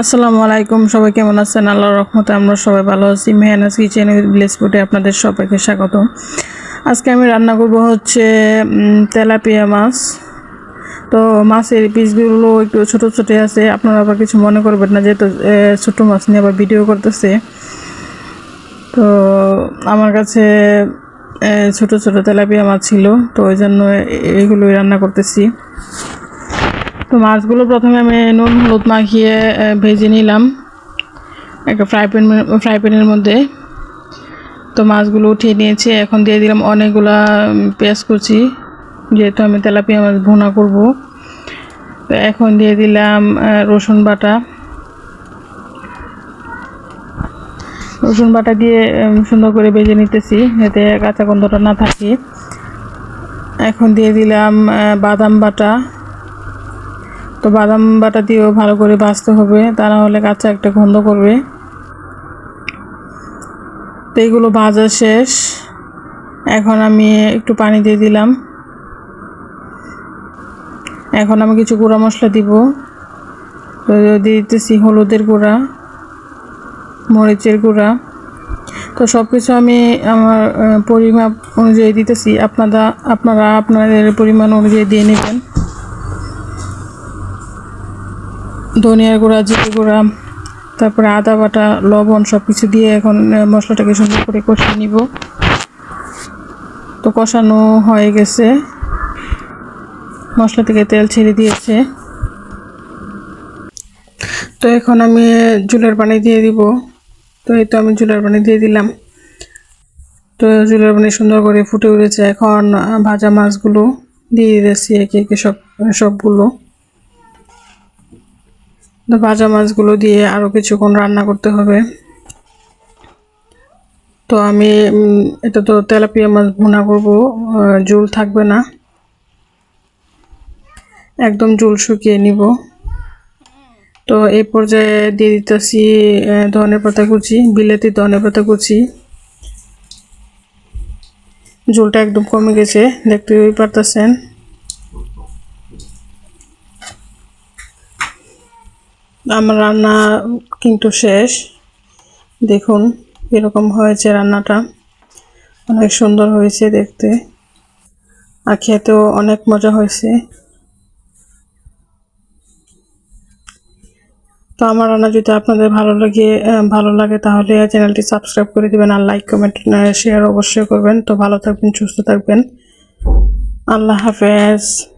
আসসালামু আলাইকুম, সবাই কেমন আছেন? আল্লাহর রহমতে আমরা সবাই ভালো আছি। মেহানাজ কিচেন উইথ ফুডে আপনাদের সবাইকে স্বাগত আজকে আমি রান্না করব হচ্ছে তেলাপিয়া মাছ। তো মাছের পিসগুলো একটু ছোটো ছোটো আছে, আপনারা আবার কিছু মনে করবেন না, যেহেতু ছোটো মাছ নিয়ে আবার ভিডিও করতেছে। তো আমার কাছে ছোট ছোট তেলাপিয়া মাছ ছিল, তো ওই জন্য এগুলোই রান্না করতেছি। তো মাছগুলো প্রথমে আমি নুন, হলুদ মাখিয়ে ভেজে নিলাম। একটা ফ্রাই প্যান ফ্রাই প্যানের মধ্যে। তো মাছগুলো উঠিয়ে নিয়েছি। এখন দিয়ে দিলাম অনেকগুলা পেঁয়াজ কুচি। যেহেতু আমি তেলাপিয়া মাছ ভুনা করব। তো এখন দিয়ে দিলাম রসুন বাটা। রসুন বাটা দিয়ে সুন্দর করে ভেজে নিতেছি যাতে কাঁচা গন্ধটা না থাকে। এখন দিয়ে দিলাম বাদাম বাটা। তো বাদাম বাটা দিয়েও ভালো করে ভাজতে হবে। তা না হলে কাঁচা একটা গন্ধ করবে। তো এইগুলো ভাজা শেষ। এখন আমি একটু পানি দিয়ে দিলাম। এখন আমি কিছু গুঁড়া মশলা দিব। তো দিতেছি হলুদের গুঁড়া, মরিচের গুঁড়া। তো সব কিছু আমি আমার পরিমাপ অনুযায়ী দিতেছি। আপনারা আপনারা আপনাদের পরিমাণ অনুযায়ী দিয়ে নেবেন। ধনিয়ার গুঁড়া, জিরে গুঁড়া, তারপরে আদা বাটা, লবণ সব কিছু দিয়ে এখন মশলাটাকে সুন্দর করে কষিয়ে নিব। তো কষানো হয়ে গেছে। মশলা থেকে তেল ছেড়ে দিয়েছে। তো এখন আমি জুলের পানি দিয়ে দিব। তো এই তো আমি জুলের পানি দিয়ে দিলাম। তো জুলের পানি সুন্দর করে ফুটে উঠেছে। এখন ভাজা মাছগুলো দিয়ে দিয়েছি একে একে সব, সবগুলো। তো ভাজা মাছগুলো দিয়ে আরও কিছুক্ষণ রান্না করতে হবে। তো আমি এটা তো তেলাপিয়া মাছ ভুনা করব জুল থাকবে না। একদম জুল শুকিয়ে নিব। তো এই পর্যায়ে দিয়ে দিতেছি ধনে পাতা কুচি, বিলেতি ধনে পাতা কুচি। ঝোলটা একদম কমে গেছে, দেখতেই পারতেছেন। আমার রান্না কিন্তু শেষ। দেখুন, এরকম হয়েছে রান্নাটা। অনেক সুন্দর হয়েছে দেখতে। আর খেতেও অনেক মজা হয়েছে। তো আমার রান্না যদি আপনাদের ভালো লাগে ভালো লাগে, তাহলে চ্যানেলটি সাবস্ক্রাইব করে দিবেন আর লাইক, কমেন্ট শেয়ার অবশ্যই করবেন। তো ভালো থাকবেন, সুস্থ থাকবেন। আল্লাহ হাফেজ।